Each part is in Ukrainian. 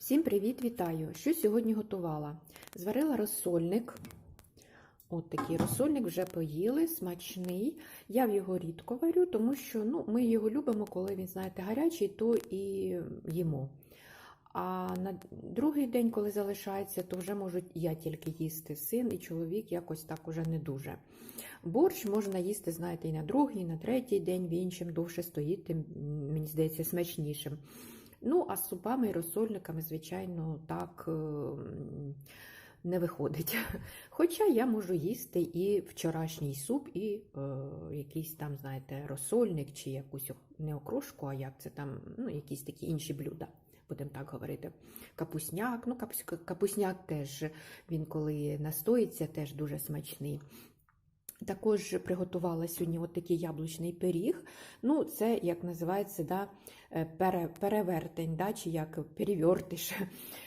Всім привіт, вітаю! Що сьогодні готувала? Зварила розсольник. От такий розсольник вже поїли, смачний. Я в його рідко варю, тому що ну, ми його любимо, коли він, знаєте, гарячий, то і їмо. А на другий день, коли залишається, то вже можуть я тільки їсти син і чоловік якось так уже не дуже. Борщ можна їсти, знаєте, і на другий, і на третій день, він чим довше стоїть, тим, мені здається, смачнішим. Ну, а з супами і розсольниками, звичайно, так е, не виходить. Хоча я можу їсти і вчорашній суп, і е, якийсь там, знаєте, розсольник, чи якусь не окрошку, а як це там, ну, якісь такі інші блюда. Будемо так говорити. Капусняк, ну капус, капусняк теж, він коли настоїться, теж дуже смачний. Також приготувала сьогодні от такий яблучний пиріг. Ну, це, як називається, да, пере, перевертень, да, чи як перевертиш,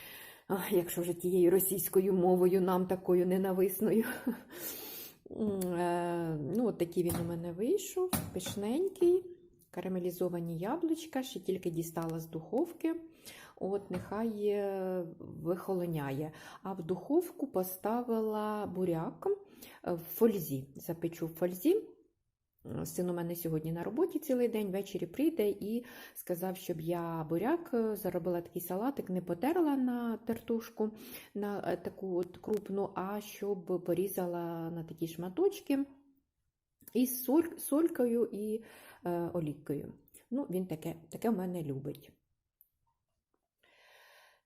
якщо вже тією російською мовою, нам такою ненависною. Ну, от такий він у мене вийшов, пишненький, карамелізовані яблучка, ще тільки дістала з духовки. От, нехай вихолоняє. А в духовку поставила буряк в фользі. Запечу в фользі. Син у мене сьогодні на роботі цілий день, ввечері прийде і сказав, щоб я буряк заробила такий салатик, не потерла на тертушку на таку от крупну, а щоб порізала на такі шматочки із соль, солькою і е, олійкою. Ну, Він таке, таке в мене любить.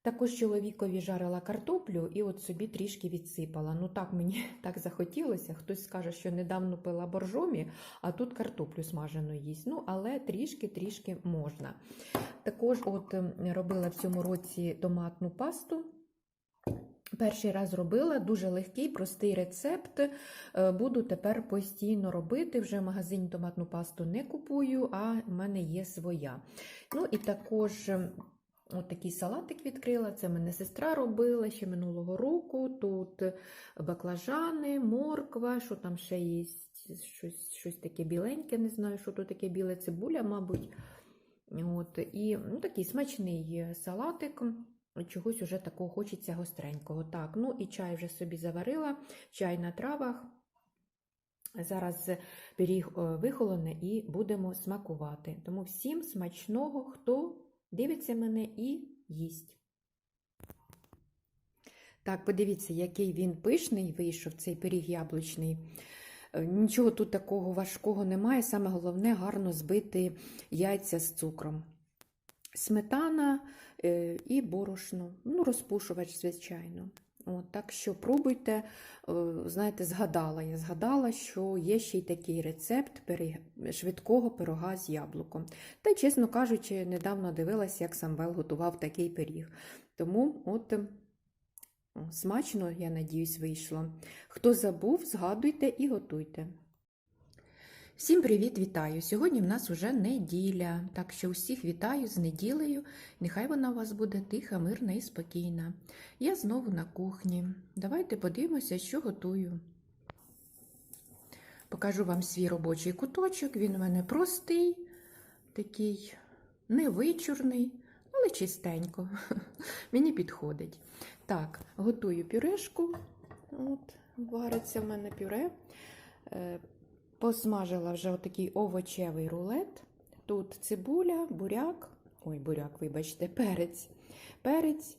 Також чоловікові жарила картоплю і от собі трішки відсипала. Ну так мені так захотілося. Хтось скаже, що недавно пила боржомі, а тут картоплю смажену їсть. Ну, але трішки-трішки можна. Також от робила в цьому році томатну пасту. Перший раз робила дуже легкий, простий рецепт. Буду тепер постійно робити. Вже в магазині томатну пасту не купую, а в мене є своя. Ну і також. От такий салатик відкрила. Це мене сестра робила ще минулого року. Тут баклажани, морква, що там ще є щось щось таке біленьке, не знаю, що тут таке біле цибуля, мабуть. От, І ну, такий смачний салатик. Чогось уже такого хочеться гостренького. Так, ну і чай вже собі заварила, чай на травах. Зараз пиріг вихолоне і будемо смакувати. Тому всім смачного, хто дивиться мене і їсть. Так, подивіться, який він пишний вийшов, цей пиріг яблучний. Нічого тут такого важкого немає. Саме головне гарно збити яйця з цукром. Сметана і борошно, ну, розпушувач, звичайно. От, Так що пробуйте, знаєте, згадала. Я згадала, що є ще й такий рецепт швидкого пирога з яблуком. Та, чесно кажучи, недавно дивилася, як Самвел готував такий пиріг. Тому от смачно, я надіюсь, вийшло. Хто забув, згадуйте і готуйте. Всім привіт, вітаю! Сьогодні в нас уже неділя, так що усіх вітаю з неділею. Нехай вона у вас буде тиха, мирна і спокійна. Я знову на кухні. Давайте подивимося, що готую. Покажу вам свій робочий куточок. Він у мене простий, такий невичурний, але чистенько. Мені підходить. Так, готую пюрешку. От, Вариться в мене пюре. Посмажила вже отакий овочевий рулет. Тут цибуля, буряк, ой, буряк, вибачте, перець. Перець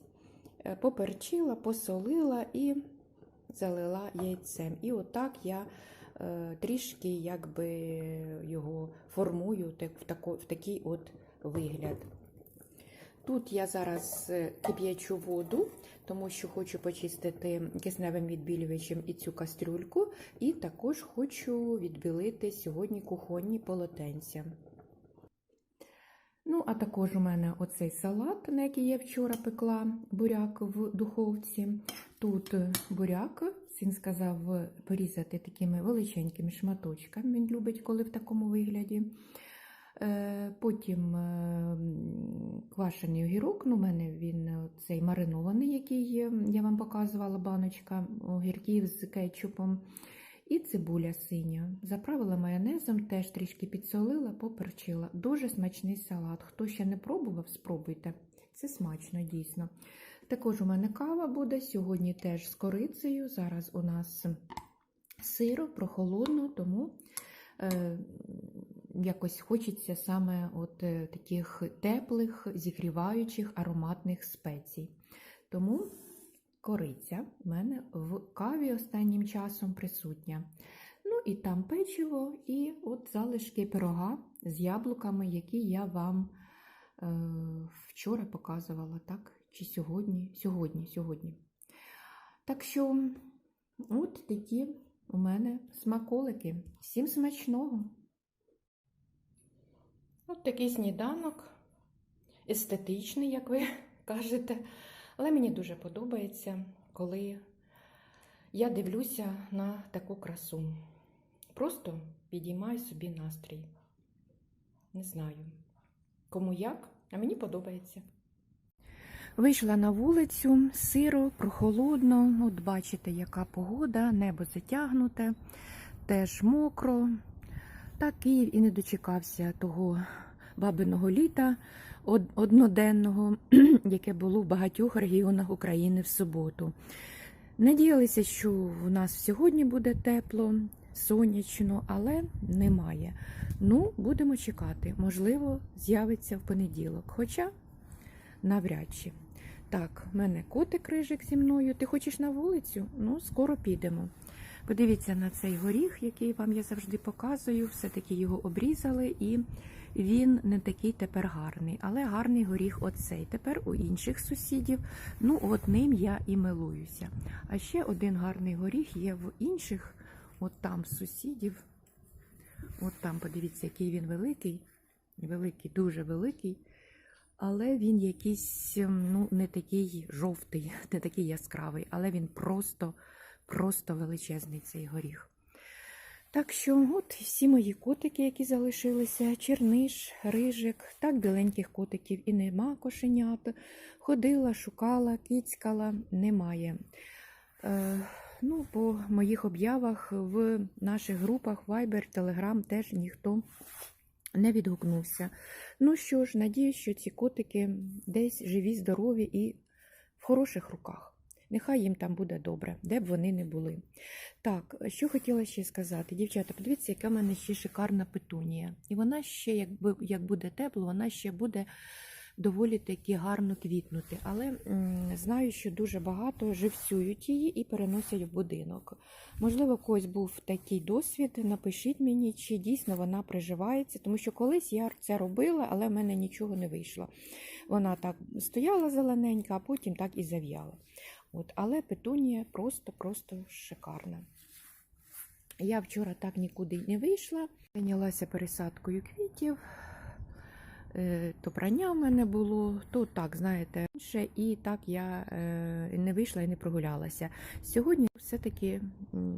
поперчила, посолила і залила яйцем. І отак я е, трішки якби його формую в, тако, в такий от вигляд. Тут я зараз кип'ячу воду, тому що хочу почистити кисневим відбілювачем і цю кастрюльку, і також хочу відбілити сьогодні кухонні полотенця. Ну, а також у мене оцей салат, на який я вчора пекла буряк в духовці. Тут буряк, він сказав порізати такими величенькими шматочками. Він любить, коли в такому вигляді. Потім квашений огірок, ну, у мене він цей маринований, який я вам показувала баночка огірків з кетчупом. І цибуля синя. Заправила майонезом, теж трішки підсолила, поперчила. Дуже смачний салат. Хто ще не пробував, спробуйте. Це смачно, дійсно. Також у мене кава буде сьогодні теж з корицею. Зараз у нас сиро, прохолодно, тому е, якось хочеться саме от е, таких теплих, зігріваючих ароматних спецій. Тому кориця в мене в каві останнім часом присутня. Ну і там печиво, і от залишки пирога з яблуками, які я вам е, вчора показувала, так? Чи сьогодні? Сьогодні, сьогодні. Так що, от такі у мене смаколики. Всім смачного! От такий сніданок, естетичний, як ви кажете. Але мені дуже подобається, коли я дивлюся на таку красу. Просто підіймаю собі настрій. Не знаю, кому як, а мені подобається. Вийшла на вулицю, сиро, прохолодно. От бачите, яка погода, небо затягнуте, теж мокро. Та Київ і не дочекався того бабиного літа одноденного, яке було в багатьох регіонах України в суботу. Надіялися, що в нас сьогодні буде тепло, сонячно, але немає. Ну, будемо чекати. Можливо, з'явиться в понеділок. Хоча навряд чи. Так, в мене котик рижик зі мною. Ти хочеш на вулицю? Ну, скоро підемо. Подивіться на цей горіх, який вам я завжди показую. Все-таки його обрізали, і він не такий тепер гарний. Але гарний горіх оцей. Тепер у інших сусідів. Ну, от ним я і милуюся. А ще один гарний горіх є в інших, от там сусідів. От там, подивіться, який він великий. Великий, дуже великий. Але він якийсь ем, ну, не такий жовтий, не такий яскравий, але він просто, просто величезний цей горіх. Так що, от всі мої котики, які залишилися, черниш, рижик, так біленьких котиків і нема кошенят. Ходила, шукала, кіцькала, немає. Е, ну, по моїх об'явах в наших групах Viber, Telegram теж ніхто не відгукнувся. Ну що ж, надію, що ці котики десь живі, здорові і в хороших руках. Нехай їм там буде добре, де б вони не були. Так, що хотіла ще сказати, дівчата, подивіться, яка в мене ще шикарна петунія. І вона ще, якби як буде тепло, вона ще буде доволі таки гарно квітнути. Але знаю, що дуже багато живцюють її і переносять в будинок. Можливо, когось був такий досвід. Напишіть мені, чи дійсно вона приживається, тому що колись я це робила, але в мене нічого не вийшло. Вона так стояла зелененька, а потім так і зав'яла. От, але петунія просто-просто шикарна. Я вчора так нікуди не вийшла, зайнялася пересадкою квітів. Е, То прання в мене було, то так, знаєте, інше, і так я е, не вийшла і не прогулялася. Сьогодні все-таки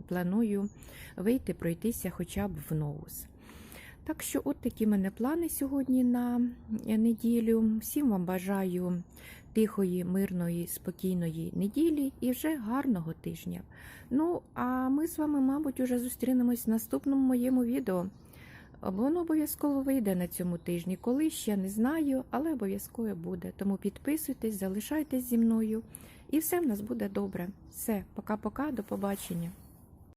планую вийти, пройтися хоча б в Ноус. Так що, от такі мене плани сьогодні на неділю. Всім вам бажаю тихої, мирної, спокійної неділі і вже гарного тижня. Ну, а ми з вами, мабуть, уже зустрінемось в наступному моєму відео. Воно обов'язково вийде на цьому тижні, коли ще не знаю, але обов'язково буде. Тому підписуйтесь, залишайтесь зі мною, і все в нас буде добре. Все, пока-пока, до побачення.